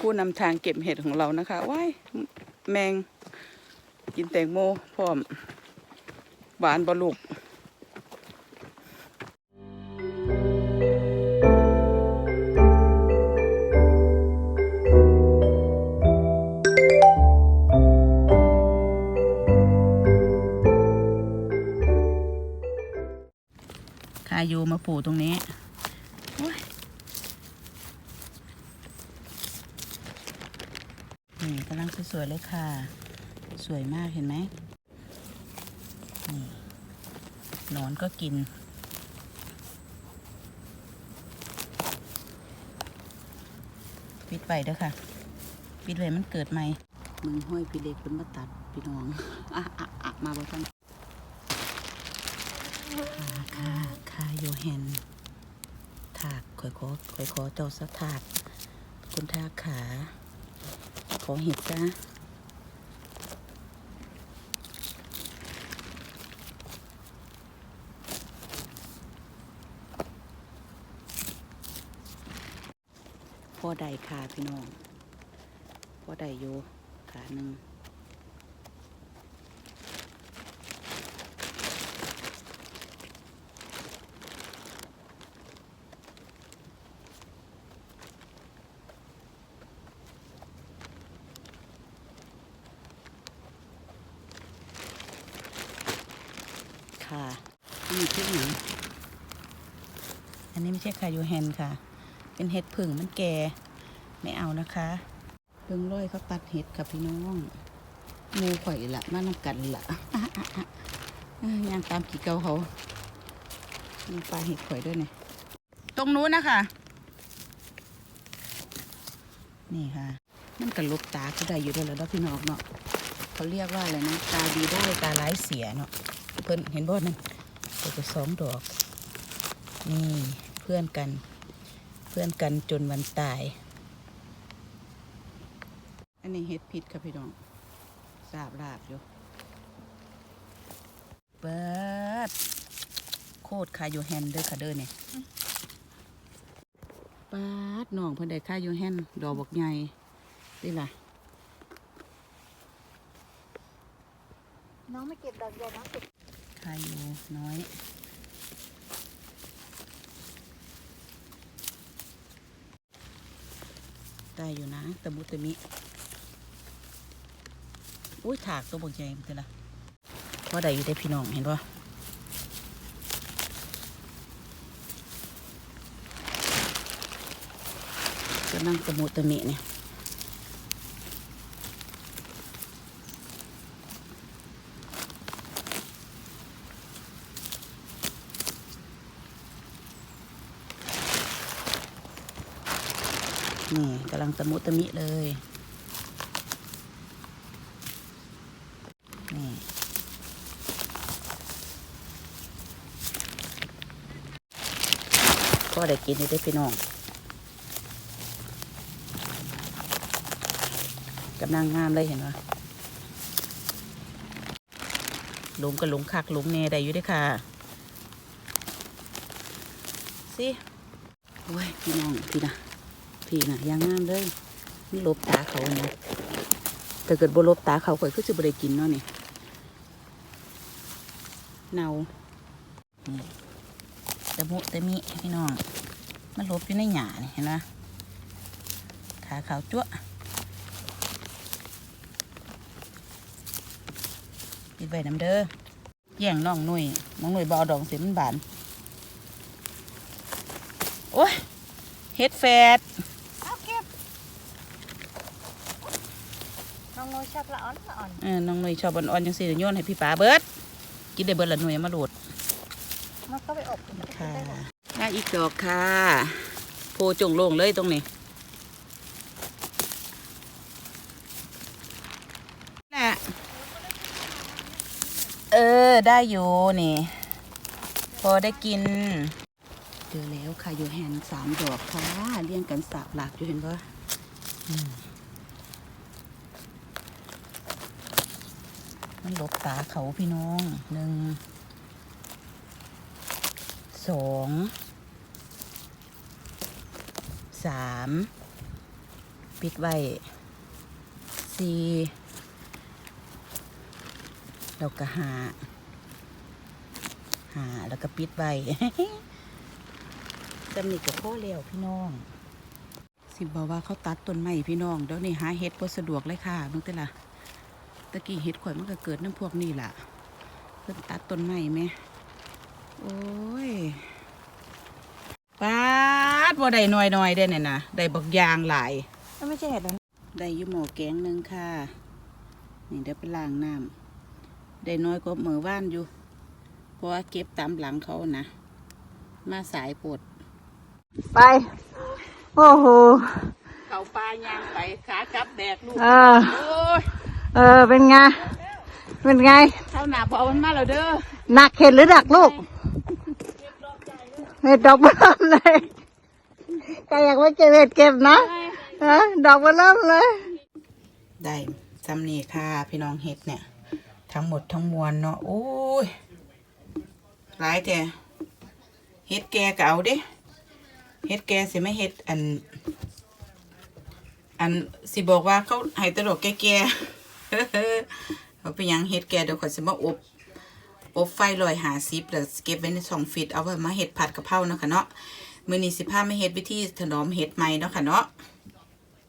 ผู้นำทางเก็บเห็ดของเรานะคะว้ายแมงกินแตงโมพร้อมหวานบลูกคายูมาปลูกตรงนี้โอ้ย นี่กำลังสวยๆเลยค่ะ สวยมากเห็นไหมนี่นอนก็กิน ปิดไปเด้อค่ะ ปิดเลยมันเกิดใหม่มึงห้อยพี่เล็กเป็นมาตัดพี่น้องอะอะอะมาบ่ทันค่ะค่ะค่ะโยแฮนถากข่อยขอข่อยขอเจ้าสักถากคุณทากขา ขอเห็ดจ้าพ่อใดขาพี่น้องพ่อใดอยขาหนึ่ง ค่ะนี่พริกหนังอั นนี้ไม่ใช่คายูแฮนค่ะ เป็นเห็ดผึ่งมันแก่ไม่เอานะคะเพิ่งร้อยเขาตัดเห็ดค่ะพี่น้องงูข่อยละมานำกันละย่างตามกี่เกาเขามีปลาเห็ดข่อยด้วยเนี่ยตรงนู้นนะคะ นี่ค่ะ มันกระลบตาก็ได้อยู่ด้วยแล้วเนาะพี่น้องเนาะเขาเรียกว่าอะไรนะตาดีได้ตาร้ายเสียเนาะเพื่นเห็นบ่นั่นเปิดสองดอกนี่ พื่อนกัน เพื่อนกันจนวันตาย อันนี้เฮ็ดผิดครับพี่น้องสาบลาบอยู่เปิดโคตรคาโยแฮนเด้อค่ะเด้อเนี่ยปาดน้องเพิ่นได้คาโยแฮนดอกบักใหญ่นี่ล่ะ น้องไม่เก็บดอกใหญ่น้องเก็บคาโยน้อย ได้อยู่นะตะมุตะมิอุ้ยถากตัวบกใหญ่มันเถอะละเพราะได้อยู่ได้พี่น้องเห็นปะก็นั่งตะมุตะมิเนี่ย นี่กำลังตะมุตะมิเลย นี่ ก็ได้กินได้พี่น้องกำลังงามเลยเห็นไหมหลุมกับหลุมคักหลุมเน่ได้อยู่ด้วยค่ะ สิโอ้ย พี่น้องพี่นะ พี่น่ะยางงามเลยนี่ลบตาเขาเนี่ยถ้าเกิดบ่ลบตาเขาข่อยคือจะบ่ได้กินเนาะนี่เนานี่ตะมุตะมิพี่น้องมันลบอยู่ในหญ้านี่เห็นไหมขาขาวจั๊วปิดไว้น้ำเด้อแย่งน้องหนุ่ยน้องหนุ่ยบอดอกเสียมันบาน โอ้ยเฮ็ดแฟด เอาเก็บน้องโน ชอบละอ่อนละอ่อนเออน้องหนุ่ยชอบอ่อนๆจังสิโยนให้พี่ป๋าเบิดกินได้เบิดละหน่วยเอามาโหลดมันก็ไปอบมันก็กินค่ะได้หมดได้อีกดอกค่ะ โพจงโล่งเลยตรงนี้แหละเออ ได้อยู่นี่ พอได้กินเจอแล้วค่ะ อยู่แฮนสามดอกค่ะเรียงกันสาบหลากอยู่เห็นปะ มันหลบตาเขาพี่น้องหนึ่งสองสามปิดไว้สี่แล้วก็หาหาแล้วก็ปิดไว้จำนี่กับพ่อแล้วพี่น้อง สิบบอกว่าเขาตัดต้นไม้พี่น้องเดี๋ยวนี้หาเห็ดบ่สะดวกเลยค่ะมึงแต่ละ ตะกี้เห็ดข่อยมันก็เกิดน้ำพวกนี่ล่ะเพิ่นตัดต้นไม้ไหม โอ้ยปาดบ่ได้น้อยน้อยๆได้เนี่ยนะได้บักยางหลายมันไม่ใช่เห็ดนะได้อยู่หม้อแกงหนึ่งค่ะ นี่เดี๋ยวไปล้างน้ำได้น้อยก็เหมือว่านอยู่ เพราะว่าเก็บตามหลังเขานะ มาสายปวดไป โอ้โห เขาปลายางไปขาจับแดกลูกเออโอ้ย เออเป็นไง เป็นไง เท่าหนาพอมันมาแล้วเด้อหนักเห็ดหรือดักลูกเห็ดดอกเบิ่มเลยใครอยากไปเก็บเห็ดเก็บนะฮะดอกเบิ่มเลย ได้จำนี่ค่ะ พี่น้องเห็ดเนี่ย ทั้งหมดทั้งมวลเนาะโอ้ยหลายแต่เห็ดแกก็เอาเด้เห็ดแกสิไม่เห็ดอัน อันสิบอกว่าเขาให้ตลกแก่ๆ เขาเป็นหยังเห็ดแกเดี๋ยวขอยสิมาอบอบไฟลอยหาซิปแล้วเก็บไว้ในสองฟิตเอาไว้มาเห็ดผัดกะเพราเนาะค่ะเนาะมือนี้สิพาไม่เห็ดวิธีถนอมเห็ดใหม่เนาะค่ะเนาะ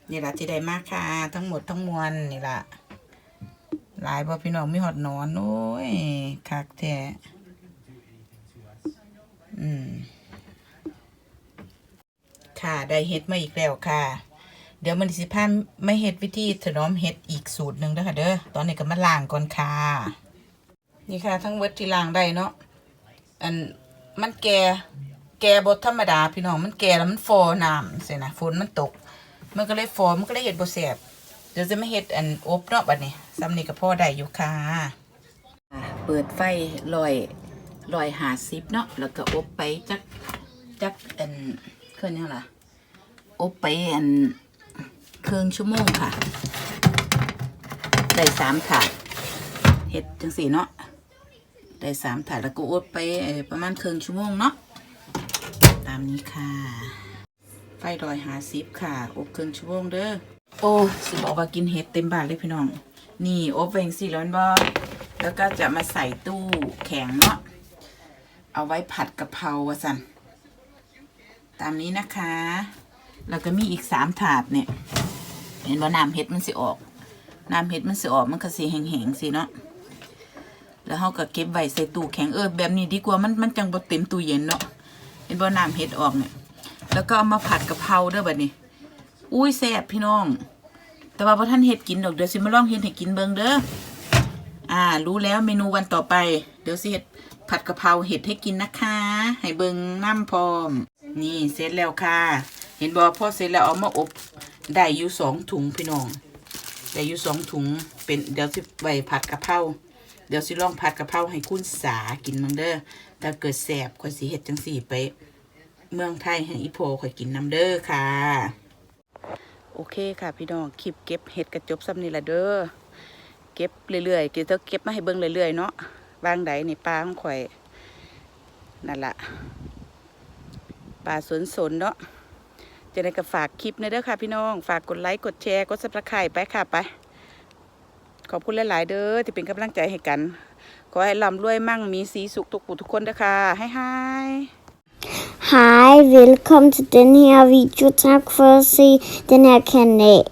นี่แหละที่ได้มากค่ะ ทั้งหมดทั้งมวลนี่แหละหลายบ่พี่น้องมีหอดนอนโอ้ยคักแท้อืมค่ะได้เฮ็ดมาอีกแล้วค่ะ เดี๋ยวมันสิพาไม่เฮ็ดวิธีถนอมเฮ็ดอีกสูตรหนึ่งด้อค่ะเด้อ ตอนนี้ก็มาล้างก่อนค่ะ นี่ค่ะ ทั้งเวทที่ล้างได้เนาะ อันมันแก่แก่บดธรรมดาพี่น้องมันแก่แล้วมันฟอน้ำเสียนะฝนมันตก มันก็เลยฟอมันก็เลยเห็ดบ่แสบเดี๋ยวจะไม่เห็ดอันอบเนาะบัดนี้ซ้ำนี่ก็พอได้อยู่ค่ะเปิดไฟลอยลอยหาซิปเนาะแล้วก็อบไปจักจักอันเครื่องยังล่ะอบไปอัน ครึ่งชั่วโมงค่ะได้สามถาดเห็ดจังสีเนาะได้สามถาดแล้วก็อบไปประมาณครึ่งชั่วโมงเนาะตามนี้ค่ะไฟดอยหาซิบค่ะ อบครึ่งชั่วโมงเด้อโอ้สิบอกว่ากินเห็ดเต็มบานเลยพี่น้อง นี่อบเว่งสี่ร้อนบอแล้วก็จะมาใส่ตู้แข็งเนาะเอาไว้ผัดกะเพราวะสันตามนี้นะคะ แล้วก็มีอีกสามถาดเนี่ย เห็นว่าน้ำเห็ดมันสิออก น้ำเห็ดมันสิออกมันก็สีแห้งๆสิเนาะแล้วเขาก็เก็บไว้ใส่ตู้แข็งเออแบบนี้ดีกว่ามันมันจังบ่เต็มตู้เย็นเนาะเห็นว่น้ำเห็ดออกเนี่ยแล้วก็เอามาผัดกะเพราเด้อบัดนี้อุ้ยแซ่บพี่น้อง แต่ว่าพอท่านเห็ดกินดอกเดี๋ยวสิมาลองเห็ดให้กินเบิงเด้ออ่า รู้แล้วเมนูวันต่อไป เดี๋ยวสิเห็ดผัดกะเพราเห็ดให้กินนะคะ ให้เบิงน้ำพร้อม นี่เสร็จแล้วค่ะ เห็นบอพอเสร็จแล้วเอามาอบ ได้อยู่สองถุงพี่น้องได้อยู่สองถุงเป็นเดี๋ยวสิไว้ผัดกะเพราเดี๋ยวสิลองผัดกะเพราให้คุณสากินมังเด้อถ้าเกิดแสบก็สิเห็ดจังสี่ไป เมืองไทยให้อีโพข่อยกินน้ำเด้อค่ะ โอเคค่ะพี่น้องคลิปเก็บเห็ดกระจบซ้ำนี่ละเด้อเก็บเรื่อยๆเก็บเก็บมาให้เบิ่งเรื่อยๆเนาะบางใดนี่ปลาของข่อยนั่นละปลาสนๆเนาะ จะได้ก็ฝากคลิปในเด้อค่ะพี่น้อง ฝากกดไลค์กดแชร์กดซับสไครต์ไปค่ะไป ขอบคุณหลายๆเด้อที่เป็นกำลังใจให้กัน ขอให้ลำรวยมั่งมีสีสุขทุกผู้ทุกคนเด้อค่ะให้ให้ Hi, velkommen til den her video. Tak for at se den her kanal.